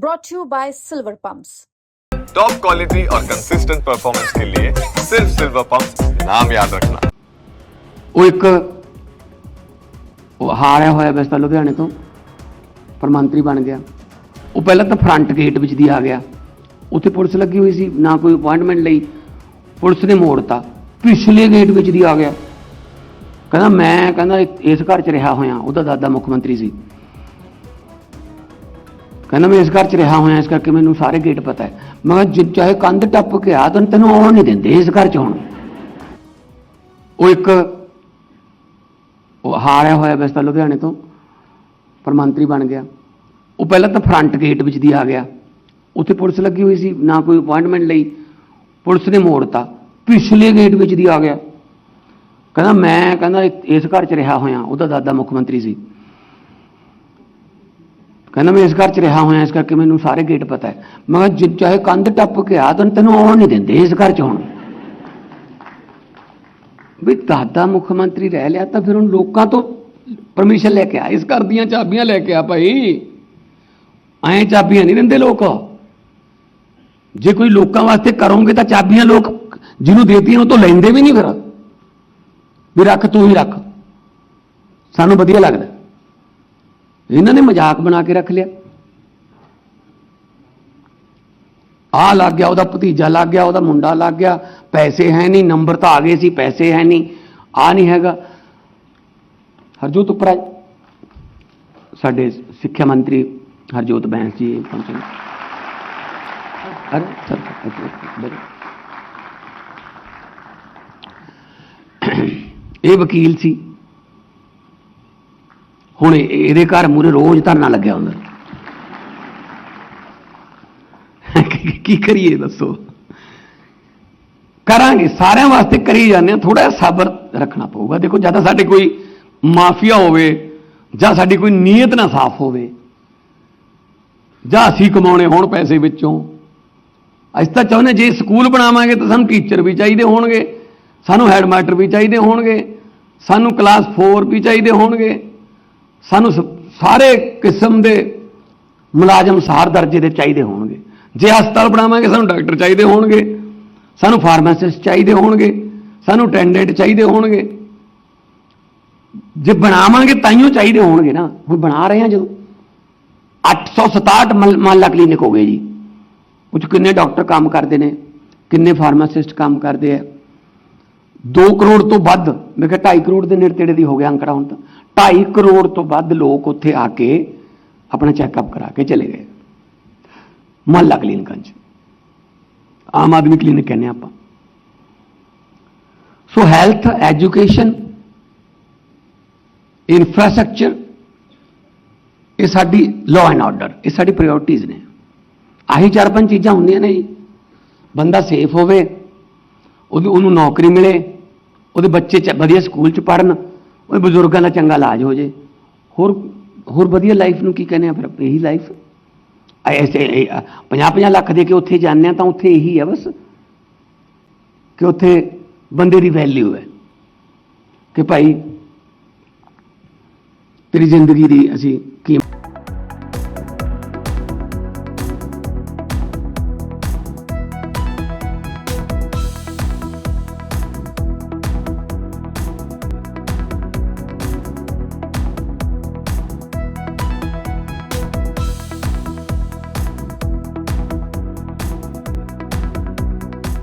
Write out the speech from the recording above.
brought to you by Silver Pumps. Top quality और consistent performance के लिए सिर्फ सिल्वर पंप नाम याद रखना ਉਹ ਇੱਕ ਉਹ ਹਾਰਿਆ ਹੋਇਆ ਵੈਸੇ ਤਾਂ ਲੁਧਿਆਣੇ ਤੋਂ ਪਰ ਮੰਤਰੀ ਬਣ ਗਿਆ ਉਹ ਪਹਿਲਾਂ ਤਾਂ ਫਰੰਟ ਗੇਟ ਵਿੱਚ ਦੀ ਆ ਗਿਆ ਉੱਥੇ ਪੁਲਿਸ ਲੱਗੀ ਹੋਈ ਸੀ ਨਾ ਕੋਈ ਅਪਾਇੰਟਮੈਂਟ ਲਈ ਪੁਲਿਸ ਨੇ ਮੋੜਤਾ ਪਿਛਲੇ ਗੇਟ ਵਿੱਚ ਦੀ ਆ ਗਿਆ ਕਹਿੰਦਾ ਮੈਂ ਕਹਿੰਦਾ ਇਸ- ਇਸ ਘਰ 'ਚ ਰਿਹਾ ਹੋਇਆ ਉਹਦਾ ਦਾਦਾ ਮੁੱਖ ਮੰਤਰੀ ਸੀ ਕਹਿੰਦਾ ਮੈਂ ਇਸ ਘਰ 'ਚ ਰਿਹਾ ਹੋਇਆ, ਇਸ ਕਰਕੇ ਮੈਨੂੰ ਸਾਰੇ ਗੇਟ ਪਤਾ ਹੈ। ਮੈਂ ਕਿਹਾ, ਜੇ ਚਾਹੇ ਕੰਧ ਟੱਪ ਕੇ ਆ ਤਾਂ ਤੈਨੂੰ ਆਉਣ ਨਹੀਂ ਦਿੰਦੇ ਇਸ ਘਰ 'ਚ ਹੁਣ। ਉਹ ਇੱਕ ਉਹ ਹਾਰਿਆ ਹੋਇਆ ਵੈਸੇ ਤਾਂ ਲੁਧਿਆਣੇ ਤੋਂ ਪਰ ਮੰਤਰੀ ਬਣ ਗਿਆ। ਉਹ ਪਹਿਲਾਂ ਤਾਂ ਫਰੰਟ ਗੇਟ ਵਿੱਚ ਦੀ ਆ ਗਿਆ। ਉੱਥੇ ਪੁਲਿਸ ਲੱਗੀ ਹੋਈ ਸੀ, ਨਾ ਕੋਈ ਅਪਾਇੰਟਮੈਂਟ ਲਈ। ਪੁਲਿਸ ਨੇ ਮੋੜਤਾ। ਪਿਛਲੇ ਗੇਟ ਵਿੱਚ ਦੀ ਆ ਗਿਆ। ਕਹਿੰਦਾ, ਮੈਂ ਕਹਿੰਦਾ, ਇਸ ਘਰ 'ਚ ਰਿਹਾ ਹੋਇਆ, ਉਹਦਾ ਦਾਦਾ ਮੁੱਖ ਮੰਤਰੀ ਸੀ। ਕਹਿੰਦਾ ਮੈਂ ਇਸ ਘਰ 'ਚ ਰਿਹਾ ਹੋਇਆ, ਇਸ ਕਰਕੇ ਮੈਨੂੰ ਸਾਰੇ ਗੇਟ ਪਤਾ ਹੈ। ਮੈਂ ਕਿਹਾ, ਜੇ, ਚਾਹੇ ਕੰਧ ਟੱਪ ਕੇ ਆ ਤਾਂ ਤੈਨੂੰ ਆਉਣ ਨਹੀਂ ਦਿੰਦੇ ਇਸ ਘਰ 'ਚ ਹੁਣ। ਵੀ ਦਾਦਾ ਮੁੱਖ ਮੰਤਰੀ ਰਹਿ ਲਿਆ ਤਾਂ ਫਿਰ ਹੁਣ ਲੋਕਾਂ ਤੋਂ ਪਰਮਿਸ਼ਨ ਲੈ ਕੇ ਆ, ਇਸ ਘਰ ਦੀਆਂ ਚਾਬੀਆਂ ਲੈ ਕੇ ਆ ਭਾਈ। ਐਂ ਚਾਬੀਆਂ ਨਹੀਂ ਦਿੰਦੇ ਲੋਕ। ਜੇ ਕੋਈ ਲੋਕਾਂ ਵਾਸਤੇ ਕਰੋਗੇ ਤਾਂ ਚਾਬੀਆਂ ਲੋਕ ਜਿਹਨੂੰ ਦੇਤੀਆਂ, ਉਹ ਤੋਂ ਲੈਂਦੇ ਵੀ ਨਹੀਂ ਫਿਰ। ਵੀ ਰੱਖ, ਤੂੰ ਹੀ ਰੱਖ। ਸਾਨੂੰ ਵਧੀਆ ਲੱਗਦਾ। ਇਹਨਾਂ ਨੇ ਮਜ਼ਾਕ ਬਣਾ ਕੇ ਰੱਖ ਲਿਆ। ਆ ਲੱਗ ਗਿਆ, ਉਹਦਾ ਭਤੀਜਾ ਲੱਗ ਗਿਆ, ਉਹਦਾ ਮੁੰਡਾ ਲੱਗ ਗਿਆ। ਪੈਸੇ ਹੈ ਨਹੀਂ, ਨੰਬਰ ਤਾਂ ਆ ਗਏ ਸੀ, ਪੈਸੇ ਹੈ ਨਹੀਂ। ਆ ਨਹੀਂ ਹੈਗਾ। ਹਰਜੋਤ ਉਪਰਾ ਸਾਡੇ ਸਿੱਖਿਆ ਮੰਤਰੀ ਹਰਜੋਤ ਬੈਂਸ ਜੀ ਪਹੁੰਚੇ ਨੇ। ਸਰ ਇਹ ਵਕੀਲ ਸੀ। ਹੁਣ ਇਹਦੇ ਘਰ ਮੂਰੇ ਰੋਜ਼ ਧਰਨਾ ਲੱਗਿਆ ਹੁੰਦਾ। ਕੀ- ਕਰੀਏ ਦੱਸੋ? ਕਰਾਂਗੇ, ਸਾਰਿਆਂ ਵਾਸਤੇ ਕਰੀ ਜਾਂਦੇ ਆ ਥੋੜਾ ਜਿਹਾ ਸਬਰ ਰੱਖਣਾ ਪਊਗਾ। ਦੇਖੋ ਜਦ ਤੱਕ ਸਾਡੇ ਕੋਈ ਮਾਫੀਆ ਹੋਵੇ, ਜਾਂ ਸਾਡੀ ਕੋਈ ਨੀਅਤ ਨਾ ਸਾਫ਼ ਹੋਵੇ, ਜਾਂ ਅਸੀਂ ਕਮਾਉਣੇ ਹੋਣ ਪੈਸੇ ਵਿੱਚੋਂ। ਅਸੀਂ ਤਾਂ ਚਾਹੁੰਦੇ ਜੇ ਸਕੂਲ ਬਣਾਵਾਂਗੇ ਤਾਂ ਸਾਨੂੰ ਟੀਚਰ ਵੀ ਚਾਹੀਦੇ ਹੋਣਗੇ, ਸਾਨੂੰ ਹੈਡਮਾਸਟਰ ਵੀ ਚਾਹੀਦੇ ਹੋਣਗੇ, ਸਾਨੂੰ ਕਲਾਸ 4 ਵੀ ਚਾਹੀਦੇ ਹੋਣਗੇ। ਸਾਨੂੰ ਸ- ਸਾਰੇ ਕਿਸਮ ਦੇ ਮੁਲਾਜ਼ਮ ਸਾਰ ਦਰਜੇ ਦੇ ਚਾਹੀਦੇ ਹੋਣਗੇ। ਜੇ ਹਸਪਤਾਲ ਬਣਾਵਾਂਗੇ, ਸਾਨੂੰ ਡਾਕਟਰ ਚਾਹੀਦੇ ਹੋਣਗੇ। ਸਾਨੂੰ ਫਾਰਮਾਸਿਸਟ ਚਾਹੀਦੇ ਹੋਣਗੇ। ਸਾਨੂੰ ਅਟੈਂਡੈਂਟ ਚਾਹੀਦੇ ਹੋਣਗੇ। ਜੇ ਬਣਾਵਾਂਗੇ ਤਾਈਓ ਚਾਹੀਦੇ ਹੋਣਗੇ ਨਾ। ਹੁਣ ਬਣਾ ਰਹੇ ਹਾਂ ਜਦੋਂ। 867 ਮਲ- ਮਹੱਲਾ ਕਲੀਨਿਕ ਹੋ ਗਏ ਜੀ। ਉਹ ਕਿੰਨੇ ਡਾਕਟਰ ਕੰਮ ਕਰਦੇ ਨੇ, ਕਿੰਨੇ ਫਾਰਮਾਸਿਸਟ ਕੰਮ ਕਰਦੇ ਆ। 2 ਕਰੋੜ ਤੋਂ ਵੱਧ, ਮੈਂ ਕਿਹਾ 2.5 ਕਰੋੜ ਦੇ ਨੇੜੇ ਤੇੜੇ ਦੀ ਹੋ ਗਿਆ ਅੰਕੜਾ ਹੁਣ ਤਾਂ। 2.5 ਕਰੋੜ ਤੋਂ ਵੱਧ ਲੋਕ ਉੱਥੇ ਆ ਕੇ ਆਪਣਾ ਚੈੱਕਅਪ ਕਰਾ ਕੇ ਚਲੇ ਗਏ। ਮਹੱਲਾ ਕਲੀਨਿਕਾਂ 'ਚ। ਆਮ ਆਦਮੀ ਕਲੀਨਿਕ ਕਹਿੰਦੇ ਆਪਾਂ। ਸੋ ਹੈਲਥ ਐਜੂਕੇਸ਼ਨ ਇਨਫਰਾਸਟ੍ਰਕਚਰ ਇਹ ਸਾਡੀ ਲਾਅ ਐਂਡ ਆਰਡਰ ਇਹ ਸਾਡੀ ਪ੍ਰਾਇੋਰਟੀਜ਼ ਨੇ। ਆਹੀ ਚਾਰ ਪੰਜ ਚੀਜ਼ਾਂ ਹੁੰਦੀਆਂ ਨੇ ਜੀ। ਬੰਦਾ ਸੇਫ ਹੋਵੇ, ਉਹਦੀ, ਉਹਨੂੰ ਨੌਕਰੀ ਮਿਲੇ, ਉਹਦੇ ਬੱਚੇ ਚ, ਵਧੀਆ ਸਕੂਲ ਚ ਪੜਨ ਉਹ ਬਜ਼ੁਰਗਾਂ ਦਾ ਚੰਗਾ ਇਲਾਜ ਹੋ ਜੇ। ਹੋਰ ਹੋਰ ਵਧੀਆ ਲਾਈਫ ਨੂੰ ਕੀ ਕਹਿੰਦੇ ਆ ਫਿਰ? ਇਹੀ ਲਾਈਫ ਐਸੇ 50-50 ਲੱਖ ਦੇ ਕੇ ਉੱਥੇ ਜਾਂਦੇ ਆ ਤਾਂ ਉੱਥੇ ਇਹੀ ਆ ਬਸ। ਕਿ ਉੱਥੇ ਬੰਦੇ ਦੀ ਵੈਲਿਊ ਹੈ। ਕਿ ਭਾਈ ਤੇਰੀ ਜ਼ਿੰਦਗੀ ਦੀ ਅਸੀਂ